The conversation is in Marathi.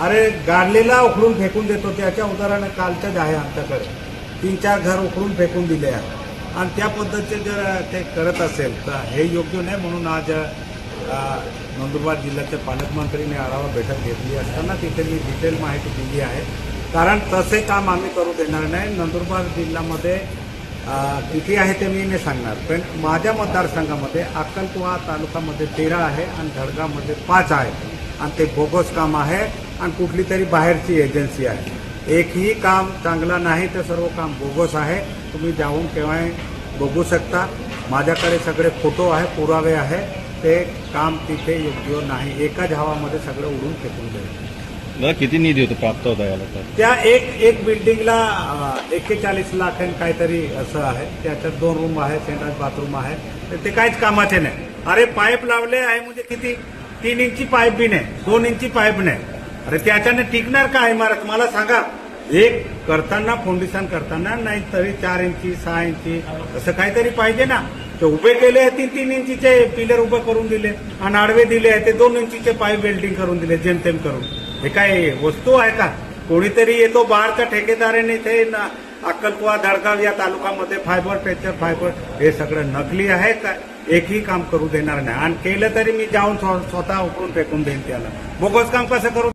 अरे गाडलेला उखडून फेकून देतो त्याच्या उदाहरण कालच्याच आहे आमच्याकडे. तीन चार घर उखडून फेकून दिले आहे. आणि त्या पद्धतीचे जर ते करत असेल तर हे योग्य नाही म्हणून आज नंदुरबार जिल्ह्याच्या पालकमंत्रीने आढावा बैठक घेतली असताना तिथे मी डिटेल माहिती दिली आहे. कारण तसे काम आम्ही करू देणार नाही. नंदुरबार जिल्ह्यामध्ये किती आहे ते मी नाही सांगणार. पण माझ्या मतदारसंघामध्ये अक्कलकुवा तालुक्यामध्ये तेरा आहे आणि धडगामध्ये पाच आहे. आणि ते बोगस काम आहे. आणि कुठली तरी बाहेरची एजन्सी आहे. एकही काम चांगलं नाही तर सर्व काम बोगस आहे. तुम्ही जाऊन केव्हाही बघू शकता. माझ्याकडे सगळे फोटो आहे पुरावे आहे. ते काम तिथे योग्य नाही. एकाच हवामध्ये सगळं उडून फेकून दादा किती निधी होतो प्राप्त होता याला? तर त्या एक एक बिल्डिंगला एक्केचाळीस लाख आणि काहीतरी असं आहे. त्याच्यात दोन रूम आहे सेंट्रल बाथरूम आहे. तर ते काहीच कामाचे नाही. अरे पाईप लावले आहे म्हणजे किती? तीन इंची पाईप बी नाही. दोन इंची पाईप नाही. अरे त्याच्याने टिकणार का इमारत मला सांगा. एक करताना फाउंडेशन करताना नाही तरी चार इंची सहा इंची असं काहीतरी पाहिजे ना. ते उभे केले आहे तीन तीन इंचीचे पिलर उभे करून दिले. आणि आडवे दिले आहे ते दोन इंचीचे पाईप वेल्डिंग करून दिले जेमतेम करून. हे काय वस्तू आहे का? कोणीतरी येतो बाहेरच्या ठेकेदाराने ते अक्कलकुवा धडगाव या तालुक्यामध्ये फायबर टेक्चर फायबर हे सगळं नकली आहे का? एकही काम करू देणार नाही. आणि केलं तरी मी जाऊन स्व- स्वतः उकरून फेकून देईन त्याला. बोगस काम कसं करू?